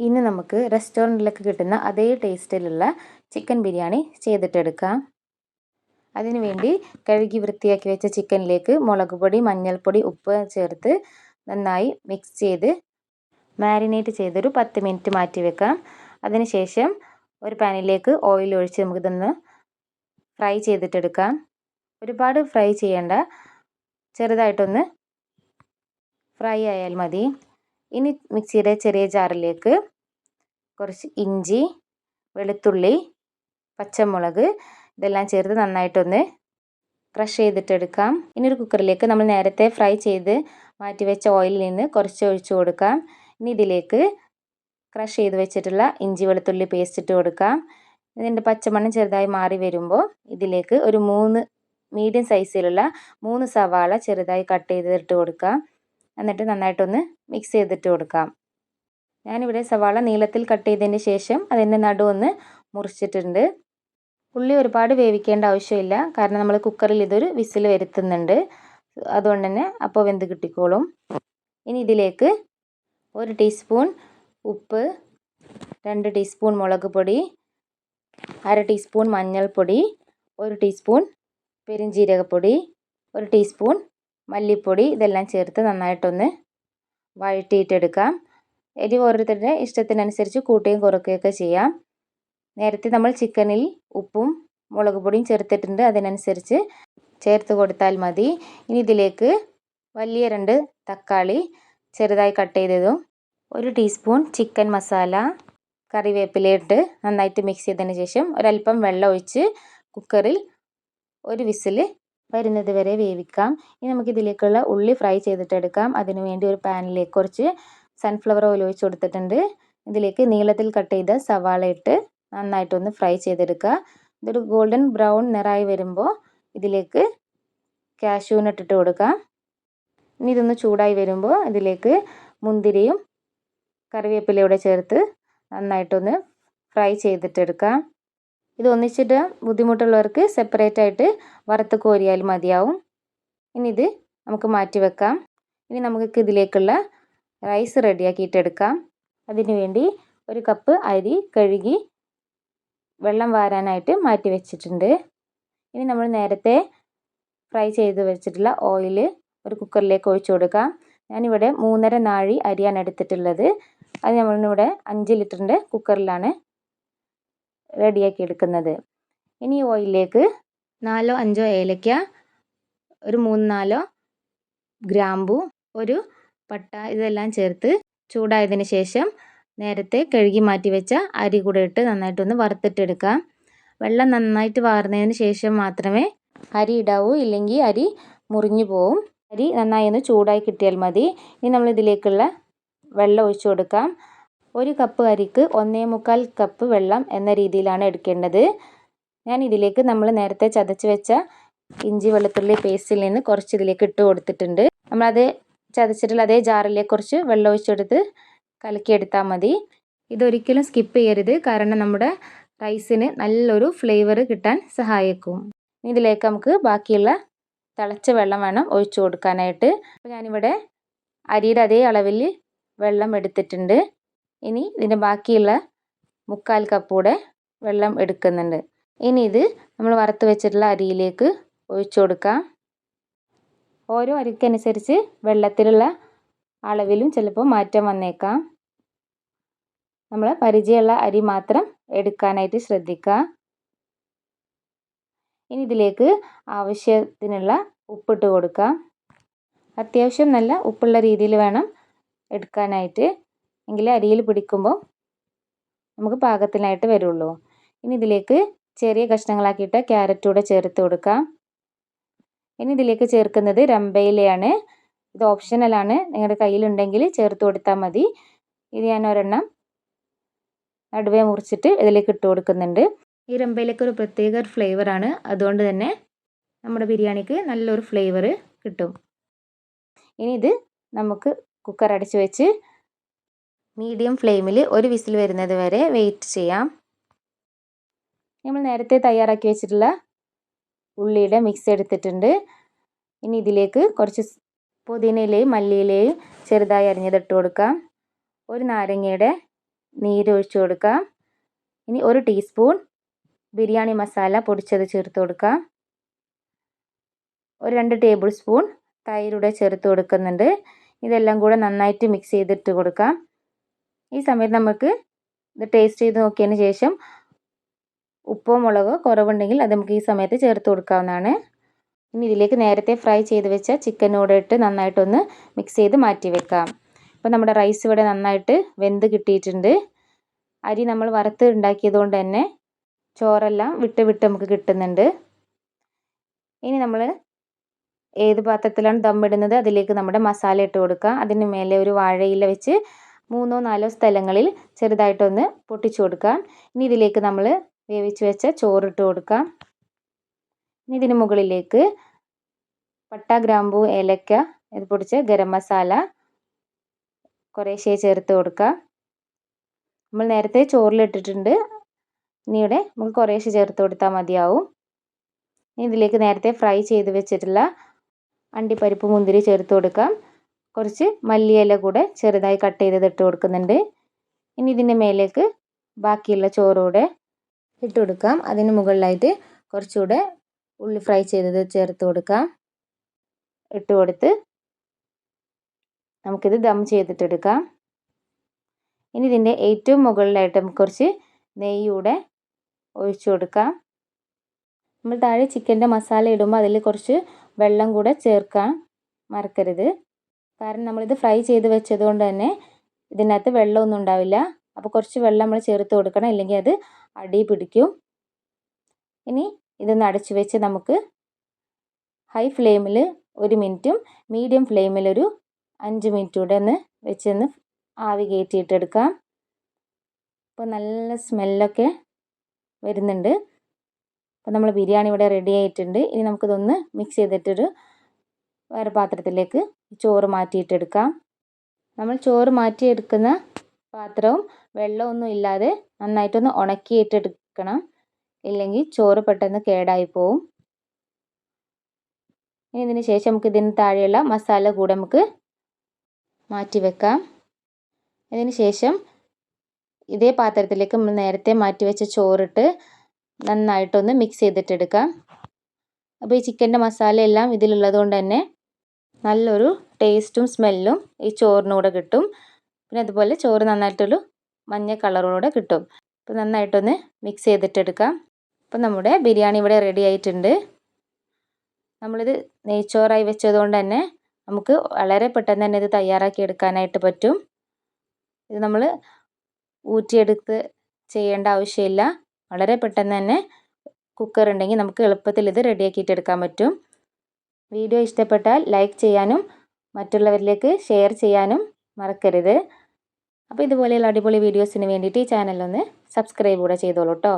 ഇന്ന് നമുക്ക് റെസ്റ്റോറന്റിലൊക്കെ കിട്ടുന്ന അതേ ടേസ്റ്റിലുള്ള ചിക്കൻ ബിരിയാണി ചെയ്തിട്ടെടുക്കാം. അതിനുവേണ്ടി കഴുകി വൃത്തിയാക്കി വെച്ച ചിക്കനിലേക്ക് മുളക് പൊടി മഞ്ഞൾപ്പൊടി ഉപ്പ് ചേർത്ത് നന്നായി മിക്സ് ചെയ്ത് മാരിനേറ്റ് ചെയ്തൊരു പത്ത് മിനിറ്റ് മാറ്റി വെക്കാം. അതിനുശേഷം ഒരു പാനിലേക്ക് ഓയിൽ ഒഴിച്ച് നമുക്കിതൊന്ന് ഫ്രൈ ചെയ്തിട്ടെടുക്കാം. ഒരുപാട് ഫ്രൈ ചെയ്യേണ്ട. ചെറുതായിട്ടൊന്ന് ഫ്രൈ ആയാൽ മതി. ഇനി മിക്സിയുടെ ചെറിയ ജാറിലേക്ക് കുറച്ച് ഇഞ്ചി വെളുത്തുള്ളി പച്ചമുളക് ഇതെല്ലാം ചേർത്ത് നന്നായിട്ടൊന്ന് ക്രഷ് ചെയ്തിട്ടെടുക്കാം. ഇനി ഒരു കുക്കറിലേക്ക് നമ്മൾ നേരത്തെ ഫ്രൈ ചെയ്ത് മാറ്റി വെച്ച ഓയിലിൽ നിന്ന് കുറച്ച് ഒഴിച്ചു കൊടുക്കാം. ഇനി ഇതിലേക്ക് ക്രഷ് ചെയ്ത് വെച്ചിട്ടുള്ള ഇഞ്ചി വെളുത്തുള്ളി പേസ്റ്റ് ഇട്ട് കൊടുക്കാം. ഇതിന്റെ പച്ചമണം ചെറുതായി മാറി വരുമ്പോൾ ഇതിലേക്ക് ഒരു മൂന്ന് മീഡിയം സൈസിലുള്ള മൂന്ന് സവാള ചെറുതായി കട്ട് ചെയ്തിട്ട് കൊടുക്കാം. എന്നിട്ട് നന്നായിട്ടൊന്ന് മിക്സ് ചെയ്തിട്ട് കൊടുക്കാം. ഞാനിവിടെ സവാള നീളത്തിൽ കട്ട് ചെയ്തതിന് ശേഷം അതിന്റെ നടുവൊന്ന് മുറിച്ചിട്ടുണ്ട്. ഉള്ളി ഒരുപാട് വേവിക്കേണ്ട ആവശ്യമില്ല. കാരണം നമ്മൾ കുക്കറിൽ ഇതൊരു വിസിൽ വരുത്തുന്നുണ്ട്. അതുകൊണ്ട് തന്നെ അപ്പോൾ വെന്ത് കിട്ടിക്കോളും. ഇനി ഇതിലേക്ക് ഒരു ടീസ്പൂൺ ഉപ്പ് രണ്ട് ടീസ്പൂൺ മുളക് പൊടി അര ടീസ്പൂൺ മഞ്ഞൾപ്പൊടി ഒരു ടീസ്പൂൺ പെരുംജീരകപ്പൊടി ഒരു ടീസ്പൂൺ മല്ലിപ്പൊടി ഇതെല്ലാം ചേർത്ത് നന്നായിട്ടൊന്ന് വഴറ്റിയിട്ടെടുക്കാം. എരിവ് ഓരോരുത്തരുടെ ഇഷ്ടത്തിനനുസരിച്ച് കൂട്ടുകയും കുറയ്ക്കുകയൊക്കെ ചെയ്യാം. നേരത്തെ നമ്മൾ ചിക്കനിൽ ഉപ്പും മുളക് പൊടിയും ചേർത്തിട്ടുണ്ട്. അതിനനുസരിച്ച് ചേർത്ത് കൊടുത്താൽ മതി. ഇനി ഇതിലേക്ക് വലിയ രണ്ട് തക്കാളി ചെറുതായി കട്ട് ചെയ്തതും ഒരു ടീസ്പൂൺ ചിക്കൻ മസാല കറിവേപ്പിലയിട്ട് നന്നായിട്ട് മിക്സ് ചെയ്തതിന് ശേഷം ഒരല്പം വെള്ളം ഒഴിച്ച് കുക്കറിൽ ഒരു വിസിൽ വരുന്നത് വരെ വേവിക്കാം. ഇനി നമുക്ക് ഇതിലേക്കുള്ള ഉള്ളി ഫ്രൈ ചെയ്തിട്ടെടുക്കാം അതിനു വേണ്ടി ഒരു പാനിലേക്ക് കുറച്ച് സൺഫ്ലവർ ഓയിൽ ഒഴിച്ച് കൊടുത്തിട്ടുണ്ട്. ഇതിലേക്ക് നീളത്തിൽ കട്ട് ചെയ്ത സവാള ഇട്ട് നന്നായിട്ടൊന്ന് ഫ്രൈ ചെയ്തെടുക്കുക. ഇതൊരു ഗോൾഡൻ ബ്രൗൺ നിറായി വരുമ്പോൾ ഇതിലേക്ക് കാഷ്യൂനട്ട് ഇട്ട് കൊടുക്കാം. ഇനി ഇതൊന്ന് ചൂടായി വരുമ്പോൾ ഇതിലേക്ക് മുന്തിരിയും കറിവേപ്പിലയും കൂടെ ചേർത്ത് നന്നായിട്ടൊന്ന് ഫ്രൈ ചെയ്തിട്ടെടുക്കാം ഇത് ഒന്നിച്ചിട്ട് ബുദ്ധിമുട്ടുള്ളവർക്ക് സെപ്പറേറ്റ് ആയിട്ട് വറുത്ത് കോരിയാൽ മതിയാവും. ഇനി ഇത് നമുക്ക് മാറ്റി വെക്കാം. ഇനി നമുക്ക് ഇതിലേക്കുള്ള റൈസ് റെഡിയാക്കിയിട്ടെടുക്കാം അതിനു വേണ്ടി ഒരു കപ്പ് അരി കഴുകി വെള്ളം വാരാനായിട്ട് മാറ്റി വെച്ചിട്ടുണ്ട്. ഇനി നമ്മൾ നേരത്തെ ഫ്രൈ ചെയ്ത് വെച്ചിട്ടുള്ള ഓയിൽ ഒരു കുക്കറിലേക്ക് ഒഴിച്ചു കൊടുക്കാം. ഞാനിവിടെ മൂന്നര നാഴി അരിയാണ് എടുത്തിട്ടുള്ളത്. അത് നമ്മളിവിടെ അഞ്ച് ലിറ്ററിന്റെ കുക്കറിലാണ് റെഡിയാക്കി എടുക്കുന്നത്. ഇനി ഓയിലിലേക്ക് നാലോ അഞ്ചോ ഏലക്ക ഒരു മൂന്ന് നാലോ ഗ്രാമ്പു ഒരു പട്ട ഇതെല്ലാം ചേർത്ത് ചൂടായതിന് ശേഷം നേരത്തെ കഴുകി മാറ്റി വെച്ച അരി കൂടെ ഇട്ട് നന്നായിട്ടൊന്ന് വറുത്തിട്ടെടുക്കാം വെള്ളം നന്നായിട്ട് വാർന്നതിന് ശേഷം മാത്രമേ അരി ഇടാവൂ ഇല്ലെങ്കിൽ അരി മുറിഞ്ഞു പോവും. അരി നന്നായി ഒന്ന് ചൂടായി കിട്ടിയാൽ മതി. ഇനി നമ്മൾ ഇതിലേക്കുള്ള വെള്ളം ഒഴിച്ചു കൊടുക്കാം. ഒരു കപ്പ് അരിക്ക് ഒന്നേ മുക്കാൽ കപ്പ് വെള്ളം എന്ന രീതിയിലാണ് എടുക്കേണ്ടത്. ഞാൻ ഇതിലേക്ക് നമ്മൾ നേരത്തെ ചതച്ച് വെച്ച ഇഞ്ചി വെളുത്തുള്ളി പേസ്റ്റിൽ നിന്ന് കുറച്ച് ഇതിലേക്ക് ഇട്ട് കൊടുത്തിട്ടുണ്ട്. നമ്മൾ നമ്മളത് ചതച്ചിട്ടുള്ള അതേ ജാറിലേക്ക് കുറച്ച് വെള്ളം ഒഴിച്ചെടുത്ത് കലക്കിയെടുത്താൽ മതി. ഇതൊരിക്കലും സ്കിപ്പ് ചെയ്യരുത്. കാരണം നമ്മുടെ റൈസിന് നല്ലൊരു ഫ്ലേവർ കിട്ടാൻ സഹായിക്കും. ഇതിലേക്ക് നമുക്ക് ബാക്കിയുള്ള തിളച്ച വെള്ളം വേണം ഒഴിച്ചു കൊടുക്കാനായിട്ട്. അപ്പോൾ ഞാനിവിടെ അരിയുടെ അതേ അളവിൽ വെള്ളം എടുത്തിട്ടുണ്ട്. ഇനി ഇതിന്റെ ബാക്കിയുള്ള മുക്കാൽ കപ്പ് വെള്ളം എടുക്കുന്നുണ്ട്. ഇനി ഇത് നമ്മൾ വറുത്ത് വെച്ചിട്ടുള്ള അരിയിലേക്ക് ഒഴിച്ചു കൊടുക്കാം. ഓരോ അരിക്കനുസരിച്ച് വെള്ളത്തിലുള്ള അളവിലും ചിലപ്പോൾ മാറ്റം വന്നേക്കാം. നമ്മൾ പരിചയമുള്ള അരി മാത്രം എടുക്കാനായിട്ട് ശ്രദ്ധിക്കുക. ഇനി ഇതിലേക്ക് ആവശ്യത്തിനുള്ള ഉപ്പിട്ട് കൊടുക്കാം. അത്യാവശ്യം നല്ല ഉപ്പുള്ള രീതിയിൽ വേണം എടുക്കാനായിട്ട്. എങ്കിലേ അരിയിൽ പിടിക്കുമ്പോൾ നമുക്ക് പാകത്തിനായിട്ട് വരുള്ളൂ. ഇനി ഇതിലേക്ക് ചെറിയ കഷ്ണങ്ങളാക്കിയിട്ട് ക്യാരറ്റ് കൂടെ ചേർത്ത് കൊടുക്കാം. ഇനി ഇതിലേക്ക് ചേർക്കുന്നത് രമ്പയിലയാണ്. ഇത് ഓപ്ഷണലാണ് നിങ്ങളുടെ കയ്യിലുണ്ടെങ്കിൽ ചേർത്ത് കൊടുത്താൽ മതി. ഇത് ഞാൻ ഒരെണ്ണം നടുവേ മുറിച്ചിട്ട് ഇതിലേക്ക് ഇട്ട് കൊടുക്കുന്നുണ്ട്. ഈ രമ്പയിലേക്ക് ഒരു പ്രത്യേക ഫ്ലേവറാണ് അതുകൊണ്ട് തന്നെ നമ്മുടെ ബിരിയാണിക്ക് നല്ലൊരു ഫ്ലേവർ കിട്ടും. ഇനി ഇത് നമുക്ക് കുക്കർ അടച്ചു വെച്ച് മീഡിയം ഫ്ലെയിമിൽ ഒരു വിസിൽ വരുന്നത് വരെ വെയിറ്റ് ചെയ്യാം. നമ്മൾ നേരത്തെ തയ്യാറാക്കി വെച്ചിട്ടുള്ള ഉള്ളിയുടെ മിക്സ് എടുത്തിട്ടുണ്ട്. ഇനി ഇതിലേക്ക് കുറച്ച് പുതിനയിലയും മല്ലിയിലയും ചെറുതായി അരിഞ്ഞതിട്ട് കൊടുക്കാം. ഒരു നാരങ്ങയുടെ നീര് ഒഴിച്ചു കൊടുക്കാം. ഇനി ഒരു ടീസ്പൂൺ ബിരിയാണി മസാല പൊടിച്ചത് ചേർത്ത് കൊടുക്കാം. ഒരു രണ്ട് ടേബിൾ സ്പൂൺ തൈരുടെ ചേർത്ത് കൊടുക്കുന്നുണ്ട്. ഇതെല്ലാം കൂടെ നന്നായിട്ട് മിക്സ് ചെയ്തിട്ട് കൊടുക്കാം. ഈ സമയത്ത് നമുക്ക് ഇത് ടേസ്റ്റ് ചെയ്ത് നോക്കിയതിന് ശേഷം ഉപ്പോ മുളകോ കുറവുണ്ടെങ്കിൽ അത് നമുക്ക് ഈ സമയത്ത് ചേർത്ത് കൊടുക്കാവുന്നതാണ്. ഇനി ഇതിലേക്ക് നേരത്തെ ഫ്രൈ ചെയ്ത് വെച്ച ചിക്കനോടെ ഇട്ട് നന്നായിട്ടൊന്ന് മിക്സ് ചെയ്ത് മാറ്റി വെക്കാം. ഇപ്പം നമ്മുടെ റൈസ് ഇവിടെ നന്നായിട്ട് വെന്ത് കിട്ടിയിട്ടുണ്ട്. അരി നമ്മൾ വറുത്ത് ഉണ്ടാക്കിയത് കൊണ്ട് തന്നെ ചോറെല്ലാം വിട്ട് വിട്ട് നമുക്ക് കിട്ടുന്നുണ്ട്. ഇനി നമ്മൾ ഏത് പാത്രത്തിലാണ് ദമ്മിടുന്നത് അതിലേക്ക് നമ്മുടെ മസാല ഇട്ട് കൊടുക്കുക അതിന് മേലെ ഒരു വാഴയില വെച്ച് മൂന്നോ നാലോ സ്ഥലങ്ങളിൽ ചെറുതായിട്ടൊന്ന് പൊട്ടിച്ചു കൊടുക്കാം. ഇനി ഇതിലേക്ക് നമ്മൾ വേവിച്ച് വെച്ച ചോറിട്ട് കൊടുക്കാം. ഇനി ഇതിന് മുകളിലേക്ക് പട്ട ഗ്രാമ്പൂ ഏലക്ക ഇത് പൊടിച്ച് ഗരം മസാല കുറേശ്ശെ ചേർത്ത് കൊടുക്കാം. നമ്മൾ നേരത്തെ ചോറിലിട്ടിട്ടുണ്ട് ഇനി ഇവിടെ നമുക്ക് കുറേശ്ശെ ചേർത്ത് കൊടുത്താൽ മതിയാവും. ഇതിലേക്ക് നേരത്തെ ഫ്രൈ ചെയ്ത് വെച്ചിട്ടുള്ള അണ്ടിപ്പരിപ്പ് മുന്തിരി ചേർത്ത് കൊടുക്കാം. കുറച്ച് മല്ലിയില കൂടെ ചെറുതായി കട്ട് ചെയ്തത് ഇട്ട് കൊടുക്കുന്നുണ്ട്. ഇനി ഇതിന്റെ മേലേക്ക് ബാക്കിയുള്ള ചോറൂടെ ഇട്ട് കൊടുക്കാം. അതിന് മുകളിലായിട്ട് കുറച്ചുകൂടെ ഉള്ളി ഫ്രൈ ചെയ്തത് ചേർത്ത് കൊടുക്കാം. ഇട്ട് കൊടുത്ത് നമുക്കിത് ദം ചെയ്തിട്ടെടുക്കാം ഇനി ഇതിന്റെ ഏറ്റവും മുകളിലായിട്ട് നമുക്ക് കുറച്ച് നെയ്യൂടെ ഒഴിച്ചു കൊടുക്കാം. നമ്മൾ താഴെ ചിക്കന്റെ മസാല ഇടുമ്പോൾ അതിൽ കുറച്ച് വെള്ളം കൂടെ ചേർക്കാൻ മറക്കരുത്. കാരണം നമ്മളിത് ഫ്രൈ ചെയ്ത് വെച്ചത് കൊണ്ട് തന്നെ ഇതിനകത്ത് വെള്ളമൊന്നും ഉണ്ടാവില്ല. അപ്പോൾ കുറച്ച് വെള്ളം നമ്മൾ ചേർത്ത് കൊടുക്കണം. ഇല്ലെങ്കിൽ അത് അടി പിടിക്കും. ഇനി ഇതൊന്ന് അടച്ചു വെച്ച് നമുക്ക് ഹൈ ഫ്ലെയിമിൽ ഒരു മിനിറ്റും മീഡിയം ഫ്ലെയിമിൽ ഒരു അഞ്ച് മിനിറ്റ് കൂടെ ഒന്ന് വെച്ചൊന്ന് ആവി കയറ്റിയിട്ടെടുക്കാം അപ്പോൾ നല്ല സ്മെല്ലൊക്കെ വരുന്നുണ്ട്. അപ്പോൾ നമ്മൾ ബിരിയാണി ഇവിടെ റെഡി ആയിട്ടുണ്ട്. ഇനി നമുക്കിതൊന്ന് മിക്സ് ചെയ്തിട്ടൊരു വേറെ പാത്രത്തിലേക്ക് ചോറ് മാറ്റിയിട്ടെടുക്കാം. നമ്മൾ ചോറ് മാറ്റിയെടുക്കുന്ന പാത്രവും വെള്ളമൊന്നും ഇല്ലാതെ നന്നായിട്ടൊന്ന് ഉണക്കിയിട്ടെടുക്കണം. ഇല്ലെങ്കിൽ ചോറ് പെട്ടെന്ന് കേടായി പോവും ഇനി ഇതിന് ശേഷം നമുക്ക് ഇതിന് താഴെയുള്ള മസാല കൂടെ നമുക്ക് മാറ്റി വെക്കാം. അതിന് ശേഷം ഇതേ പാത്രത്തിലേക്ക് നമ്മൾ നേരത്തെ മാറ്റി വെച്ച ചോറിട്ട് നന്നായിട്ടൊന്ന് മിക്സ് ചെയ്തിട്ടെടുക്കാം. അപ്പോൾ ഈ ചിക്കന്റെ മസാല എല്ലാം ഇതിലുള്ളത് കൊണ്ട് തന്നെ നല്ലൊരു ടേസ്റ്റും സ്മെല്ലും ഈ ചോറിനൂടെ കിട്ടും. പിന്നെ അതുപോലെ ചോറ് നന്നായിട്ടൊരു മഞ്ഞ കളറോടെ കിട്ടും. അപ്പോൾ നന്നായിട്ടൊന്ന് മിക്സ് ചെയ്തിട്ടെടുക്കാം. അപ്പോൾ നമ്മുടെ ബിരിയാണി ഇവിടെ റെഡി ആയിട്ടുണ്ട്. നമ്മളിത് നെയ്ച്ചോറായി വെച്ചതുകൊണ്ട് തന്നെ നമുക്ക് വളരെ പെട്ടെന്ന് തന്നെ ഇത് തയ്യാറാക്കി എടുക്കാനായിട്ട് പറ്റും. ഇത് നമ്മൾ ഊറ്റിയെടുത്ത് ചെയ്യേണ്ട ആവശ്യമില്ല. വളരെ പെട്ടെന്ന് തന്നെ കുക്കർ ഉണ്ടെങ്കിൽ നമുക്ക് എളുപ്പത്തിൽ ഇത് റെഡിയാക്കിയിട്ട് എടുക്കാൻ പറ്റും. വീഡിയോ ഇഷ്ടപ്പെട്ടാൽ ലൈക്ക് ചെയ്യാനും മറ്റുള്ളവരിലേക്ക് ഷെയർ ചെയ്യാനും മറക്കരുത്. അപ്പോൾ ഇതുപോലെയുള്ള അടിപൊളി വീഡിയോസിന് വേണ്ടിയിട്ട് ഈ ചാനലൊന്ന് സബ്സ്ക്രൈബ് കൂടെ ചെയ്തോളൂ കേട്ടോ